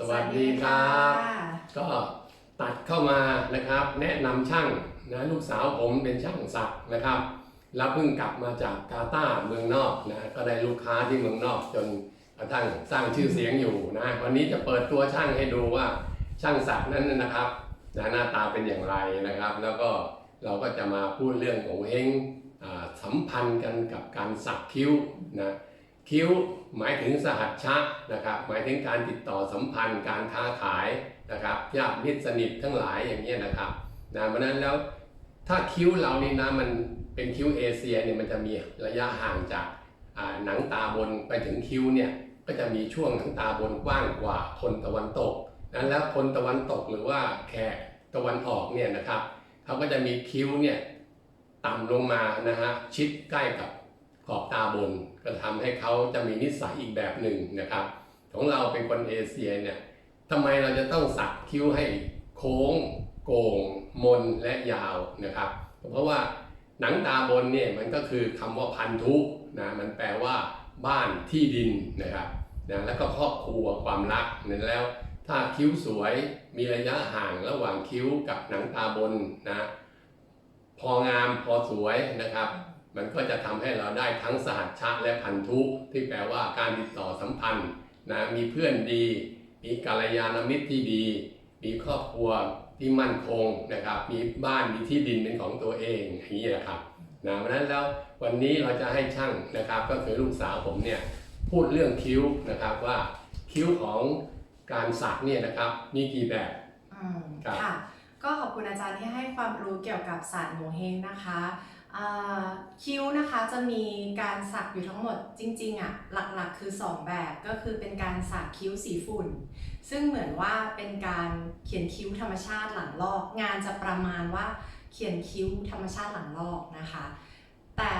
สวัสดีครับ ก็ตัดเข้ามานะครับ แนะนำช่างนะลูกสาวผมเป็นช่างสักนะครับ แล้วเพิ่งกลับมาจากกาตาร์เมืองนอกนะก็ได้ลูกค้าที่เมืองนอกจนกระทั่งสร้างชื่อเสียงอยู่นะวันนี้จะเปิดตัวช่างให้ดูว่าช่างสักนั้นนะครับนะหน้าตาเป็นอย่างไรนะครับ แล้วก็เราก็จะมาพูดเรื่องของเฮงอ่าสัมพันธ์กันกับการสักคิ้วนะ คิ้วหมายถึงสหัชชะนะครับหมายถึงการติดต่อสัมพันธ์การค้าขายนะครับญาติมิตรสนิททั้งหลายอย่างนี้ยนะครับนะเพราะนั้นแล้วถ้าคิ้วเรานี่นะมันเป็นคิ้วเอเชียเนี่ยมันจะมีระยะห่างจากหนังตาบนไปถึงคิ้วเนี่ยก็จะมีช่วงหนังตาบนกว้างกว่าคนตะวันตกนั้นแล้วคนตะวันตกหรือว่าแขกตะวันออกเนี่ยนะครับเขาก็จะมีคิ้วเนี่ยต่ำลงมานะฮะชิดใกล้กับขอบตาบน ก็ทำให้เขาจะมีนิสัยอีกแบบหนึ่งนะครับ ของเราเป็นคนเอเชียเนี่ยทำไมเราจะต้องสักคิ้วให้โค้ง โก่ง มนและยาวนะครับ เพราะว่าหนังตาบนเนี่ยมันก็คือคำว่าพันธุนะมันแปลว่าบ้านที่ดินนะครับนะแล้วก็ครอบครัวความรักนั้นแล้ว ถ้าคิ้วสวยมีระยะห่างระหว่างคิ้วกับหนังตาบนนะพองามพอสวยนะครับ มันก็จะทำให้เราได้ทั้งสหัชชะและพันธุที่แปลว่าการติดต่อสัมพันธ์นะมีเพื่อนดี มีกัลยาณมิตรที่ดี มีครอบครัวที่มั่นคงนะครับ มีบ้านมีที่ดินเป็นของตัวเองอย่างนี้นะครับนะเพราะนั้นแล้ววันนี้เราจะให้ช่างนะครับ ก็คือลูกสาวผมเนี่ยพูดเรื่องคิ้วนะครับว่าคิ้วของการสักเนี่ยนะครับมีกี่แบบอืมค่ะก็ขอบคุณอาจารย์ที่ให้ความรู้เกี่ยวกับศาสตร์โงเฮงนะคะ คิ้วนะคะจะมีการสักอยู่ทั้งหมดจริงๆอะหลักๆ คือ 2 แบบก็คือเป็นการสักคิ้วสีฝุ่น ซึ่งเหมือนว่าเป็นการเขียนคิ้วธรรมชาติหลังลอก งานจะประมาณว่าเขียนคิ้วธรรมชาติหลังลอกนะคะ แต่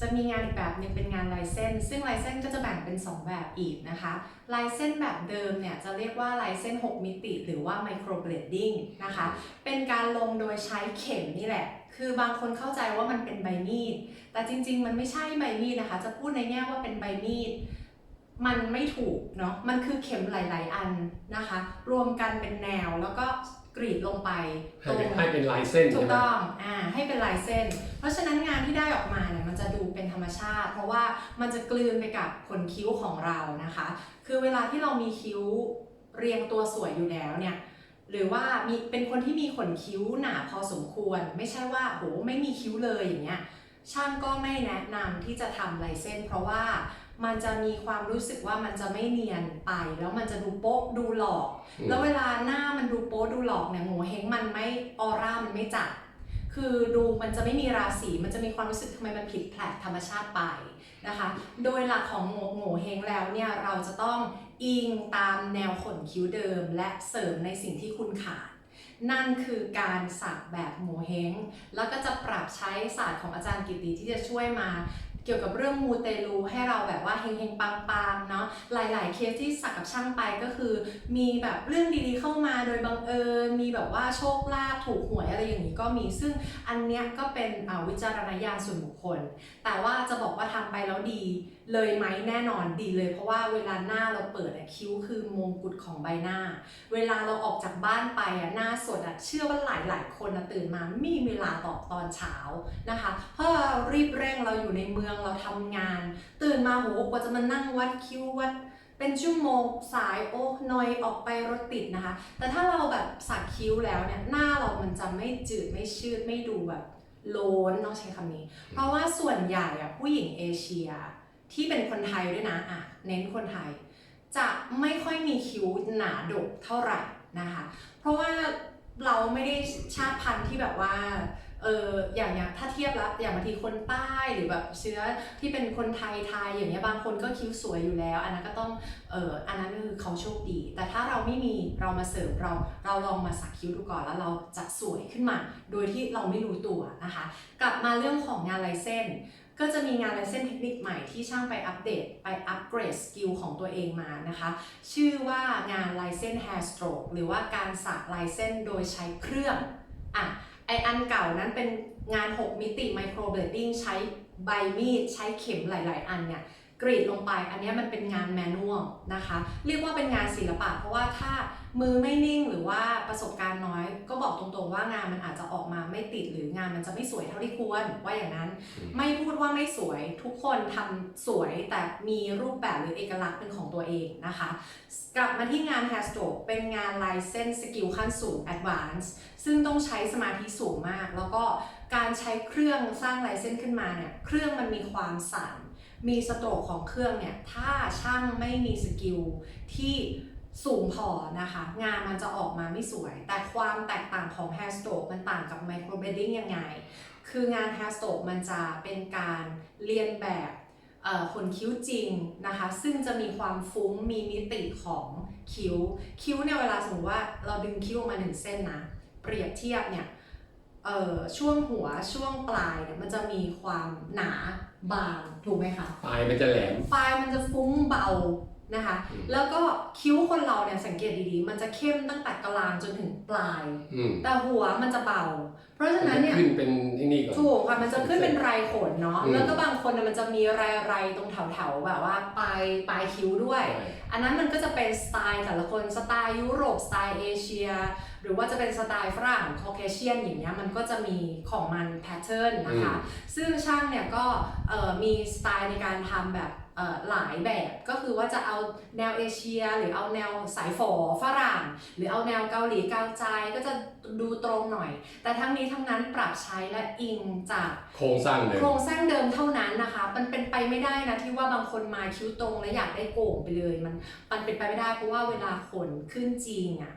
จะมีงานอีกแบบหนึงเป็นงานลายเส้น ซึ่งลายเส้นก็จะแบ่งเป็น 2 แบบอีกนะคะ ลายเส้นแบบเดิมเนี่ยจะเรียกว่าลายเส้น 6 มิติ หรือว่า micro blading นะคะ เป็นการลงโดยใช้เข็มนี่แหละ คือบางคนเข้าใจว่ามันเป็นใบมีด แต่จริง ๆ มันไม่ใช่ใบมีดนะคะ จะพูดในแง่ว่าเป็นใบมีด มันไม่ถูกเนาะ มันคือเข็มหลาย ๆ อันนะคะ รวมกันเป็นแนวแล้วก็กรีดลงไปให้เป็นให้เป็นลายเส้นถูใช่กไหมต้องอ่าให้เป็นลายเส้น เพราะฉะนั้นงานที่ได้ออกมาเนี่ยมันจะดูเป็นธรรม ชาติ เพราะว่ามันจะกลืนไปกับขนคิ้วของเรานะคะ คือเวลาที่เรามีคิ้วเรียงตัวสวยอยู่แล้วเนี่ยหรือว่ามีเป็นคนที่มีขนคิ้วหนาพอสมควร ไม่ใช่ว่าโหไม่มีคิ้วเลยอย่างเงี้ยช่างก็ไม่แนะนำที่จะทำลายเส้น เพราะว่ามันจะมีความรู้สึกว่ามันจะไม่เนียนไป แล้วมันจะดูโป๊ะดูหลอกอแล้วเวลาหน้ามันดูโป๊ะดูหลอกเนี่ยโงเฮงมันไม่ออร่ามันไม่จัด คือดูมันจะไม่มีราศีมันจะมีความรู้สึกทำไมมันผิดแผกธรรมชาติไปนะคะ โดยหลักของโงโง่เฮงแล้วเนี่ยเราจะต้องอิงตามแนวขนคิ้วเดิม และเสริมในสิ่งที่คุณขาด นั่นคือการสักแบบโงเฮงแล้วก็จะปรับใช้ศาสตร์ของอาจารย์กิติที่จะช่วยมา กี่ยวกับเรื่องมูเตลูให้เราแบบว่าเฮงๆปังๆเนาะหลาย ๆ เคสที่สักกับช่างไปก็คือ มีแบบเรื่องดีๆเข้ามาโดยบังเอิญมีแบบว่าโชคลาภถูกหวยอะไรอย่างนี้ก็มีซึ่งอันเนี้ยก็เป็นอ่าวิจารณญาณส่วนบุคคล แต่ว่าจะบอกว่าทำไปแล้วดี เลยไหมแน่นอนดีเลย เพราะว่าเวลาหน้าเราเปิดอะคิ้วคือมงกุฎของใบหน้า เวลาเราออกจากบ้านไปอะหน้าสดอะเชื่อว่าหลายๆคนอะตื่นมาไม่มีเวลาตอบตอนเช้านะคะ เพราะเรารีบเร่งเราอยู่ในเมืองเราทำงาน ตื่นมาโหกว่าจะมานั่งวัดคิ้ววัดเป็นชั่วโมงสายโอ้นอยออกไปรถติดนะคะ แต่ถ้าเราแบบสักคิ้วแล้วเนี่ยหน้าเรามันจะไม่จืดไม่ชืดไม่ดูแบบโลนต้องใช้คำนี้ เพราะว่าส่วนใหญ่อะผู้หญิงเอเชีย ที่เป็นคนไทยด้วยนะอะเน้นคนไทย จะไม่ค่อยมีคิ้วหนาดกเท่าไหร่นะคะ เพราะว่าเราไม่ได้ชาติพันธุ์ที่แบบว่าเอออย่างอย่างถ้าเทียบแล้วอย่างบางทีคนใต้หรือแบบเชื้อที่เป็นคนไทยไทยอย่างเงี้ยบางคนก็คิ้วสวยอยู่แล้ว อันนั้นก็ต้องเอออันนั้นคือเขาโชคดี แต่ถ้าเราไม่มีเรามาเสริมเราเราลองมาสักคิ้วดูก่อนแล้วเราจะสวยขึ้นมา โดยที่เราไม่รู้ตัวนะคะ กลับมาเรื่องของงานลายเส้น ก็จะมีงานลายเส้นเทคนิคใหม่ที่ช่างไปอัปเดตไปอัปเกรดสกิลของตัวเองมานะคะ ชื่อว่างานลายเส้น hair stroke หรือว่าการสักลายเส้นโดยใช้เครื่องอะไออันเก่านั้นเป็นงาน 6 มิติ micro blading ใช้ใบมีด ใช้เข็มหลาย ๆ อันเนี่ยกรีดลงไป อันนี้มันเป็นงานแมนนวลนะคะ เรียกว่าเป็นงานศิลปะ เพราะว่าถ้า มือไม่นิ่งหรือว่าประสบการณ์น้อย ก็บอกตรงๆว่างานมันอาจจะออกมาไม่ติดหรืองานมันจะไม่สวยเท่าที่ควรว่าอย่างนั้นอืมไม่พูดว่าไม่สวยทุกคนทำสวยแต่มีรูปแบบหรือเอกลักษณ์เป็นของตัวเองนะคะ กลับมาที่งาน h a s t o เป็นงานลายเส้นสกิลขั้นสูง Advance ซึ่งต้องใช้สมาธิสูงมาก แล้วก็การใช้เครื่องสร้างลายเส้นขึ้นมาเนี่ยเครื่องมันมีความสั่นมีสโตรกของเครื่องเนี่ยถ้าช่างไม่มีสกิลที่ สูงพอนะคะ งานมันจะออกมาไม่สวย แต่ความแตกต่างของ hair stroke มันต่างกับ micro bedding ยังไง คืองาน hair stroke มันจะเป็นการเรียนแบบเอ่อขนคิ้วจริงนะคะ ซึ่งจะมีความฟุ้งมีมิติของคิ้ว คิ้วเนี่ยเวลาสมมติว่าเราดึงคิ้วออกมาหนึ่งเส้นนะ เปรียบเทียบเนี่ยเอ่อช่วงหัวช่วงปลายเนี่ยมันจะมีความหนาบางถูกไหมคะ ปลายมันจะแหลม ปลายมันจะฟุ้งเบา นะคะอืมแล้วก็คิ้วคนเราเนี่ยสังเกตดีๆ มันจะเข้มตั้งแต่กลางจนถึงปลาย อืมแต่หัวมันจะเบา เพราะฉะนั้นเนี่ย ขึ้นเป็นไอ้นี่ก่อน ถูกค่ะ มันจะขึ้นเป็นไรขนเนาะ อืม แล้วก็บางคนน่ะมันจะมีไรไรๆตรงแถวๆแบบว่าปลายปลายคิ้วด้วยใช่อันนั้นมันก็จะเป็นสไตล์แต่ละคน สไตล์ยุโรป สไตล์เอเชีย หรือว่าจะเป็นสไตล์ฝรั่งคอเคเชียนอย่างเงี้ย มันก็จะมีของมันแพทเทิร์นนะคะ ซึ่งช่างเนี่ยก็เอ่อมีสไตล์ในการทำแบบเอ่อ หลายแบบก็คือว่าจะเอาแนวเอเชีย หรือเอาแนวสายฝอฝรั่ง หรือเอาแนวเกาหลีเกาใจก็จะดูตรงหน่อย แต่ทั้งนี้ทั้งนั้นปรับใช้และอิงจากโครงสร้างเดิมโครงสร้างเดิมเท่านั้นนะคะ มันเป็นไปไม่ได้นะที่ว่าบางคนมาคิ้วตรงแล้วอยากได้โก่งไปเลย มันมันเป็นไปไม่ได้เพราะว่าเวลาขนขึ้นจริงอะ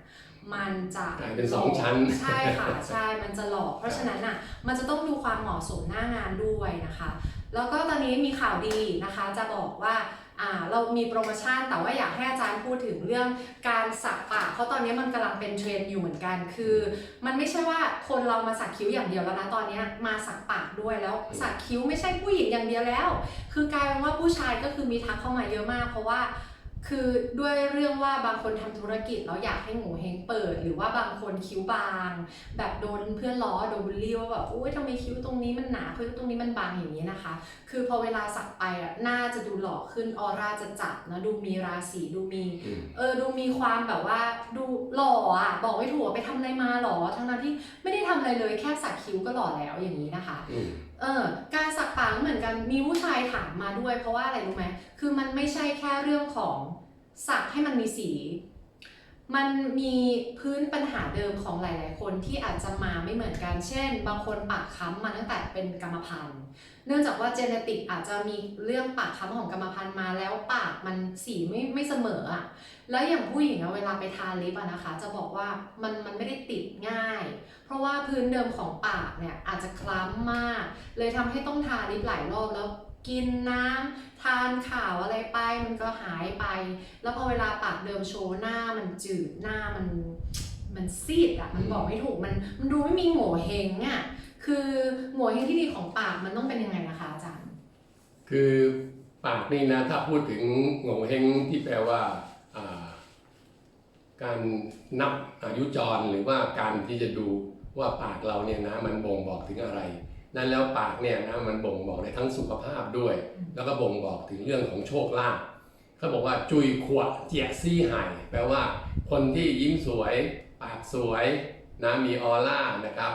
มันจะกลายเป็นสองชั้นใช่ค่ะใช่มันจะหลอก เพราะฉะนั้นอะมันจะต้องดูความเหมาะสมหน้างานด้วยนะคะ แล้วก็ตอนนี้มีข่าวดีนะคะจะบอกว่าอ่าเรามีโปรโมชั่นแต่ว่าอยากให้อาจารย์พูดถึงเรื่องการสักปากเพราะตอนนี้มันกำลังเป็นเทรนด์อยู่เหมือนกัน คือ มันไม่ใช่ว่าคนเรามาสักคิ้วอย่างเดียวแล้วนะตอนนี้มาสักปากด้วยแล้วสักคิ้วไม่ใช่ผู้หญิงอย่างเดียวแล้ว คือกลายเป็นว่าผู้ชายก็คือมีทักเข้ามาเยอะมาก เพราะว่า คือด้วยเรื่องว่าบางคนทำธุรกิจแล้วอยากให้หมูเฮงเปิด หรือว่าบางคนคิ้วบาง แบบโดนเพื่อนล้อโดนบูลลี่ว่าแบบอุ้ยทำไมคิ้วตรงนี้มันหนาคิ้วตรงนี้มันบางอย่างนี้นะคะ คือพอเวลาสักไปอะหน้าจะดูหล่อขึ้นออร่าจะจับนะดูมีราศีดูมีอืมเออดูมีความแบบว่าดูหล่ออะบอกไม่ถูกว่าไปทำอะไรมาหรอทั้งนั้นที่ไม่ได้ทำอะไรเลยแค่สักคิ้วก็หล่อแล้วอย่างนี้นะคะอืม เออการสักปากก็เหมือนกันมีผู้ชายถามมาด้วย เพราะว่าอะไรรู้ไหมคือมันไม่ใช่แค่เรื่องของสักให้มันมีสี มันมีพื้นปัญหาเดิมของหลาย ๆ คนที่อาจจะมาไม่เหมือนกัน เช่น บางคนปากค้ำมาตั้งแต่เป็นกรรมพันธุ์ เนื่องจากว่าเจเนติกอาจจะมีเรื่องปากค้ำของกรรมพันธุ์มาแล้วปาก มันสีไม่ไม่เสมออะแล้วอย่างผู้หญิงอะเวลาไปทาลิปอะนะคะ จะบอกว่ามันมันไม่ได้ติดง่าย เพราะว่าพื้นเดิมของปากเนี่ยอาจจะคล้ำมาก เลยทำให้ต้องทาลิปหลายรอบแล้วกินน้ำทานข่าวอะไรไปมันก็หายไป แล้วพอเวลาปากเดิมโชว์หน้ามันจืดหน้ามันมันซีดอะมันบอกไม่ถูกมันมันดูไม่มีโง่เฮงอะคือโง่เฮงที่ดีของปากมันต้องเป็นยังไงนะคะอาจารย์คือ ปากนี่นะถ้าพูดถึงโง่เฮงที่แปลว่าอ่าการนับอายุจรหรือว่าการที่จะดูว่าปากเราเนี่ยนะมันบ่งบอกถึงอะไร นั่นแล้วปากเนี่ยนะมันบ่งบอกในทั้งสุขภาพด้วยอืมแล้วก็บ่งบอกถึงเรื่องของโชคลาภเขาบอกว่าจุยขวดเจียซี่ไห่แปลว่า คนที่ยิ้มสวย ปากสวยนะมีออร่านะครับ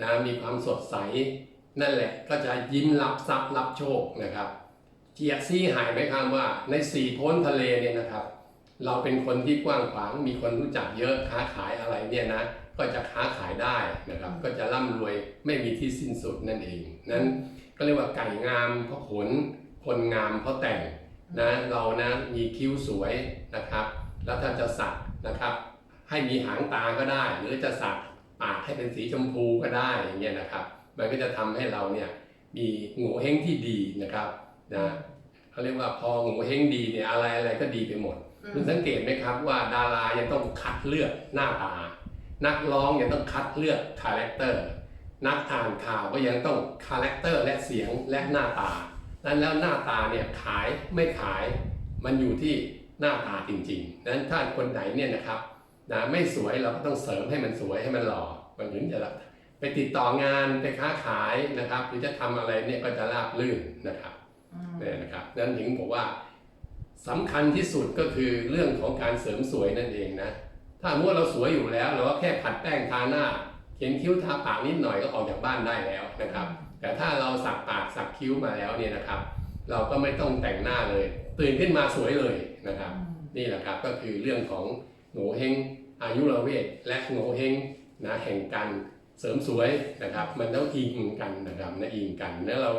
นะมีความสดใส นั่นแหละก็จะยิ้มรับทรัพย์รับโชคนะครับ เจียซี่หายไหมครับว่าในสี่โพ้นทะเลเนี่ยนะครับ เราเป็นคนที่กว้างขวางมีคนรู้จักเยอะค้าขายอะไรเนี่ยนะก็จะค้าขายได้นะครับ ก็จะร่ำรวยไม่มีที่สิ้นสุดนั่นเอง นั้นก็เรียกว่าไก่งามเพราะขนคนงามเพราะแต่งนะเรานะมีคิ้วสวยนะครับ แล้วถ้าจะสักนะครับ ให้มีหางตาก็ได้ หรือจะสักปากให้เป็นสีชมพูก็ได้อย่างเงี้ยนะครับ มันก็จะทำให้เราเนี่ยมีโง่เฮงที่ดีนะครับนะ เขาเรียกว่าพอโง่เฮงดีเนี่ยอะไรอะไรก็ดีไปหมดอืมคุณสังเกตไหมครับว่าดารายังต้องคัดเลือกหน้าตา นักร้องยังต้องคัดเลือกคาแรคเตอร์นักอ่านข่าวก็ยังต้องคาแรคเตอร์และเสียงและหน้าตานั้นแล้วหน้าตาเนี่ยขายไม่ขายมันอยู่ที่หน้าตาจริงๆนั้นถ้าคนไหนเนี่ยนะครับนะไม่สวยเราก็ต้องเสริมให้มันสวยให้มันหล่อมันถึงจะรับไปติดต่องานไปค้าขายนะครับหรือจะทำอะไรเนี่ยก็จะราบรื่นนะครับอืม เนี่ยนะครับนั้นถึงบอกว่าสำคัญที่สุดก็คือเรื่องของการเสริมสวยนั่นเองนะ ถ้าเมื่อเราสวยอยู่แล้วเราก็แค่ผัดแป้งทาหน้า เขียนคิ้วทาปากนิดหน่อยก็ออกจากบ้านได้แล้วนะครับ แต่ถ้าเราสักปากสักคิ้วมาแล้วเนี่ยนะครับ เราก็ไม่ต้องแต่งหน้าเลย ตื่นขึ้นมาสวยเลยนะครับ นี่แหละครับก็คือเรื่องของโงเฮงอายุรเวทและโงเฮงนะแห่งการเสริมสวยนะครับ มันต้องอิงกันนะครับนะอิงกันแล้วเรา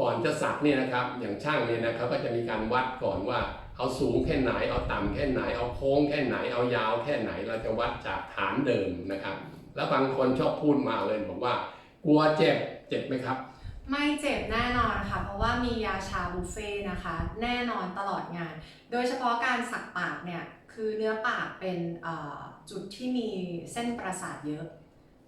ก่อนจะสักเนี่ยนะครับ อย่างช่างเนี่ยนะครับก็จะมีการวัดก่อนว่าเอาสูงแค่ไหน เอาต่ำแค่ไหน เอาโค้งแค่ไหน เอายาวแค่ไหน เราจะวัดจากฐานเดิมนะครับ แล้วบางคนชอบพูดมาเลยบอกว่า กลัวเจ็บ เจ็บไหมครับ ไม่เจ็บแน่นอนค่ะ เพราะว่ามียาชาบุฟเฟ่นะคะ แน่นอนตลอดงาน โดยเฉพาะการสักปากเนี่ย คือเนื้อปากเป็นจุดที่มีเส้นประสาทเยอะ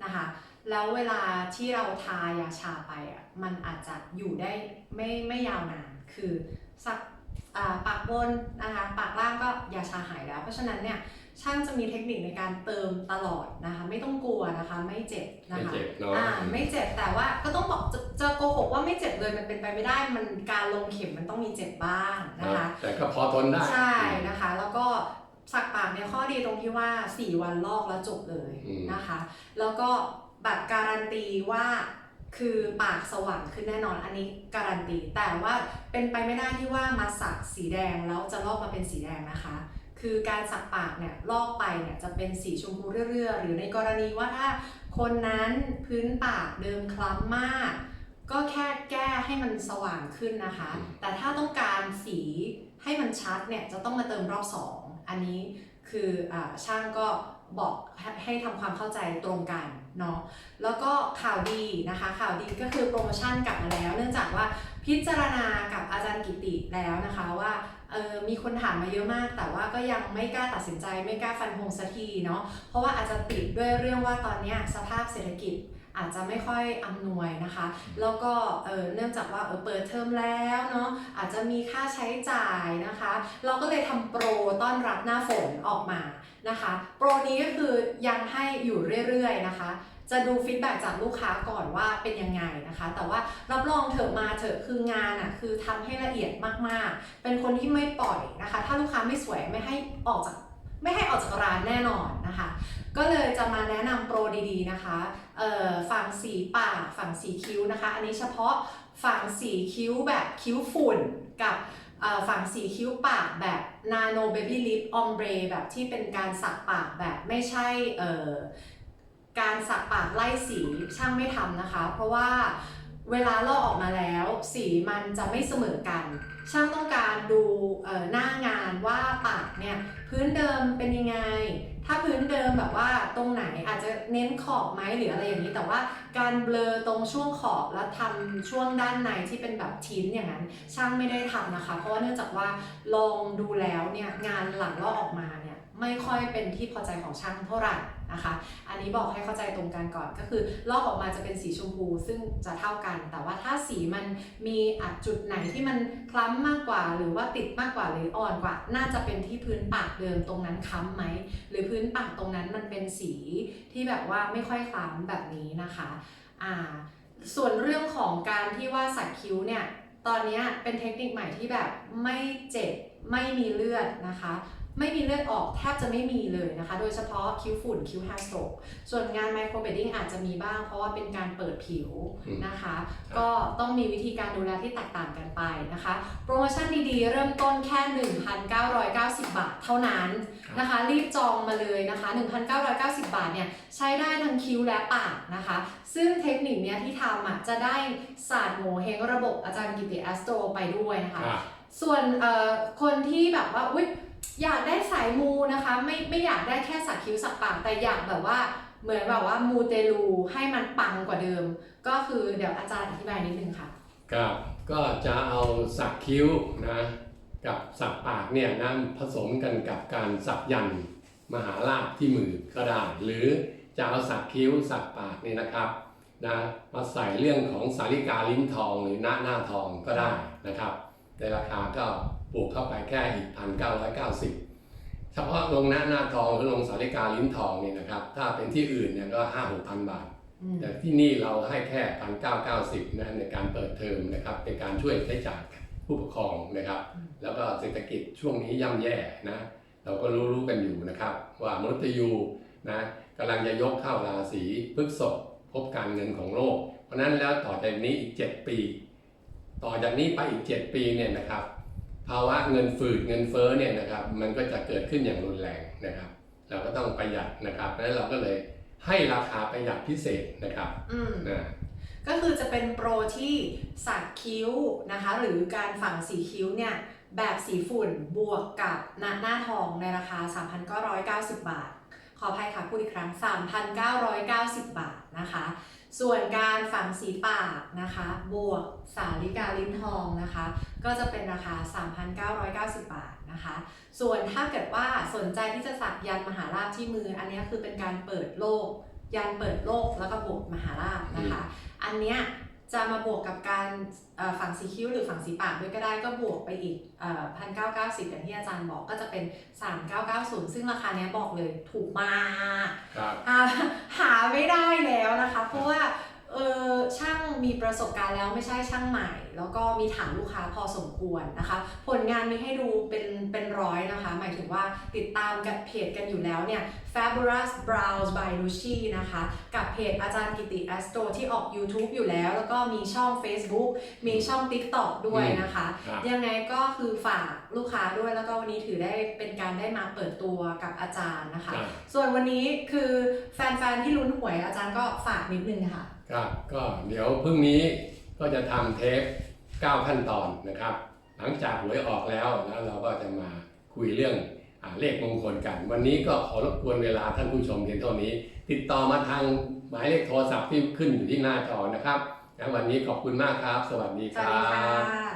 นะคะ แล้วเวลาที่เราทายาชาไปอะมันอาจจะอยู่ได้ไม่ไม่ยาวนาน คือสักอ่าปากบนนะคะปากล่างก็ยาชาหายแล้ว เพราะฉะนั้นเนี่ยช่างจะมีเทคนิคในการเติมตลอดนะคะไม่ต้องกลัวนะคะไม่เจ็บนะไม่คะเจ็บเนาะอ่าไม่เจ็บแต่ว่าก็ต้องบอกจะจะโกหกว่าไม่เจ็บเลยมันเป็นไปไม่ได้มันการลงเข็มมันต้องมีเจ็บบ้างนะคะแต่ก็พอทนได้ใช่นะคะแล้วก็สักปากเนี่ยข้อดีตรงที่ว่า 4 วันลอกแล้วจบเลยอืมนะคะ แล้วก็ แบบการันตีว่าคือปากสว่างขึ้นแน่นอนอันนี้การันตี แต่ว่าเป็นไปไม่ได้ที่ว่ามาสักสีแดงแล้วจะลอกมาเป็นสีแดงนะคะ คือการสักปากเนี่ยลอกไปเนี่ยจะเป็นสีชมพูเรื่อยๆ หรือในกรณีว่าถ้าคนนั้นพื้นปากเดิมคล้ำมาก ก็แค่แก้ให้มันสว่างขึ้นนะคะ แต่ถ้าต้องการสีให้มันชัดเนี่ยจะต้องมาเติมรอบ2อันนี้คืออาช่างก็ บอกให้ให้ทำความเข้าใจตรงกันเนาะแล้วก็ข่าวดีนะคะ ข่าวดีก็คือโปรโมชั่นกลับมาแล้ว เนื่องจากว่าพิจารณากับอาจารย์กิติแล้วนะคะว่าเออมีคนถามมาเยอะมาก แต่ว่าก็ยังไม่กล้าตัดสินใจไม่กล้าฟันธงสักทีเนาะเพราะว่าอาจจะติดด้วยเรื่องว่าตอนนี้สภาพเศรษฐกิจ อาจจะไม่ค่อยอำนวยนะคะ แล้วก็เออเนื่องจากว่าเออเปิดเทอมแล้วเนาะอาจจะมีค่าใช้จ่ายนะคะ เราก็เลยทำโปรต้อนรับหน้าฝนออกมานะคะ โปรนี้ก็คือยังให้อยู่เรื่อยๆนะคะจะดูฟีดแบ็จากลูกค้าก่อนว่าเป็นยังไงนะคะ แต่ว่ารับรองเถอะมาเถอะคืองานอะคือทำให้ละเอียดมากๆ เป็นคนที่ไม่ปล่อยนะคะ ถ้าลูกค้าไม่สวยไม่ให้ออกจาก ไม่ให้ออกจากร้านแน่นอนนะคะ ก็เลยจะมาแนะนำโปรดีๆนะคะฝั่งสีปากฝั่งสีคิ้วนะคะ อันนี้เฉพาะฝั่งสีคิ้วแบบคิ้วฝุ่นกับฝั่งสีคิ้วปากแบบ Nano Baby Lip Ombre แบบที่เป็นการสักปากแบบไม่ใช่การสักปากไล่สีช่างไม่ทำนะคะ เพราะว่า เวลาลอกออกมาแล้ว สีมันจะไม่เสมอกัน ช่างต้องการดูหน้างานว่าปากเนี่ยพื้นเดิมเป็นยังไง ถ้าพื้นเดิมแบบว่าตรงไหนอาจจะเน้นขอบไหมหรืออะไรอย่างนี้ แต่ว่าการเบลอตรงช่วงขอบแล้วทำช่วงด้านในที่เป็นแบบทิ้นอย่างนั้น ช่างไม่ได้ทำนะคะ เพราะว่าเนื่องจากว่าลองดูแล้วเนี่ยงานหลังลอกออกมาเนี่ย ไม่ค่อยเป็นที่พอใจของช่างเท่าไหร่นะคะ อันนี้บอกให้เข้าใจตรงกันก่อนก็คือลอกออกมาจะเป็นสีชมพูซึ่งจะเท่ากัน แต่ว่าถ้าสีมันมีอัดจุดไหนที่มันคล้ำมากกว่า หรือว่าติดมากกว่าหรืออ่อนกว่า น่าจะเป็นที่พื้นปากเดิมตรงนั้นคล้ำไหม หรือพื้นปากตรงนั้นมันเป็นสีที่แบบว่าไม่ค่อยคล้ำแบบนี้นะคะอ่าส่วนเรื่องของการที่ว่าสักคิ้วเนี่ยตอนนี้เป็นเทคนิคใหม่ที่แบบไม่เจ็บไม่มีเลือดนะคะ ไม่มีเลือดออกแทบจะไม่มีเลยนะคะ โดยเฉพาะคิ้วฝุ่นคิ้วแฮร์สโตกส่วนงานไมโครเบดดิ้งอาจจะมีบ้าง เพราะว่าเป็นการเปิดผิวนะคะ ก็ต้องมีวิธีการดูแลที่แตกต่างกันไปนะคะ โปรโมชั่นดีๆ เริ่มต้นแค่ 1,990 บาทเท่านั้นนะคะ รีบจองมาเลยนะคะ 1,990 บาทเนี่ยใช้ได้ทั้งคิ้วและปากนะคะ ซึ่งเทคนิคเนี้ยที่ทำอะจะได้ศาสตร์โงเฮงระบบอาจารย์กิติแอสโตรไปด้วยนะคะอะส่วนเอ่อคนที่แบบว่าอุ๊ย อยากได้สายมูนะคะ ไม่ไม่อยากได้แค่สักคิ้วสักปากแต่อยากแบบว่าเหมือนแบบว่ามูเตลูให้มันปังกว่าเดิม ก็คือเดี๋ยวอาจารย์อธิบายนิดนึงค่ะครับก็จะเอาสักคิ้วนะกับสักปากเนี่ยนะผสมกันกับการสักยันมหาราชที่มือก็ได้หรือจะเอาสักคิ้วสักปากนี่นะครับนะมาใส่เรื่องของสาริกาลิ้นทองหรือหน้าหน้าทองก็ได้นะครับในราคาก็ บวกเข้าไปแค่อีกพันเก้าร้อยเก้าสิบเฉพาะลงหน้าหน้าทองหรือลงสาริกาลิ้นทองนี่นะครับ ถ้าเป็นที่อื่นเนี่ยก็ห้าหกพันบาทอืมแต่ที่นี่เราให้แค่พันเก้าเก้าสิบนะในการเปิดเทอมนะครับเป็นการช่วยใช้จ่ายกันผู้ปกครองนะครับอืมแล้วก็เศรษฐกิจช่วงนี้ย่ำแย่นะเราก็รู้รู้กันอยู่นะครับ ว่ามนุษย์ยูนะกำลังจะยกเข้าราศีพฤษภพบการเงินของโลก เพราะฉะนั้นแล้วต่อจากนี้อีก 7 ปี ต่อจากนี้ไปอีก 7 ปีเนี่ยนะครับ ภาวะเงินฝืดเงินเฟ้อเนี่ยนะครับมันก็จะเกิดขึ้นอย่างรุนแรงนะครับ เราก็ต้องประหยัดนะครับนั้นเราก็เลยให้ราคาประหยัดพิเศษนะครับอืมนะก็คือจะเป็นโปรที่สักคิ้วนะคะ หรือการฝังสีคิ้วเนี่ยแบบสีฝุ่นบวกกับหน้าหน้าทองในราคา 3,990 บาท ขออภัยค่ะพูดอีกครั้ง 3,990 บาทนะคะ ส่วนการฝังสีปากนะคะ บวกสาลิกาลิ้นทองนะคะ ก็จะเป็นราคา 3,990 บาทนะคะ ส่วนถ้าเกิดว่าสนใจที่จะสักยันมหาราชที่มือ อันนี้คือเป็นการเปิดโลก ยันเปิดโลกแล้วก็บวกมหาราชนะคะ อันเนี้ย จะมาบวกกับการเอ่อฝังสีคิ้วหรือฝังสีปากด้วยก็ได้ก็บวกไปอีกพันเก้าเก้าสิบอย่างที่อาจารย์บอกก็จะเป็น3990ซึ่งราคาเนี้ยบอกเลยถูกมากครับหาหาไม่ได้แล้วนะคะ เพราะว่าเออช่างมีประสบการณ์แล้วไม่ใช่ช่างใหม่แล้วก็มีฐานลูกค้าพอสมควรนะคะ ผลงานมีให้ดูเป็นเป็นร้อยนะคะ หมายถึงว่าติดตามกับเพจกันอยู่แล้วเนี่ย Fabulous Brows by Lucy นะคะ กับเพจอาจารย์กิติ Astro ที่ออก YouTube อยู่แล้ว แล้วก็มีช่อง Facebook มีช่อง TikTok ด้วยนะคะครับยังไงก็คือฝากลูกค้าด้วยแล้วก็วันนี้ถือได้เป็นการได้มาเปิดตัวกับอาจารย์นะคะครับส่วนวันนี้คือแฟนๆ ที่ลุ้นหวยอาจารย์ก็ฝากนิดนึงค่ะ ครับ ก็เดี๋ยวพรุ่งนี้ ก็จะทำเทป 9 ขั้นตอนนะครับ หลังจากหวยออกแล้วนะเราก็จะมาคุยเรื่องอเลขมงคลกัน วันนี้ก็ขอรบกวนเวลาท่านผู้ชมเพียงเท่านี้ ติดต่อมาทางหมายเลขโทรศัพท์ที่ขึ้นอยู่ที่หน้าจอนะครับงั้นวันนี้ขอบคุณมากครับ สวัสดีครับ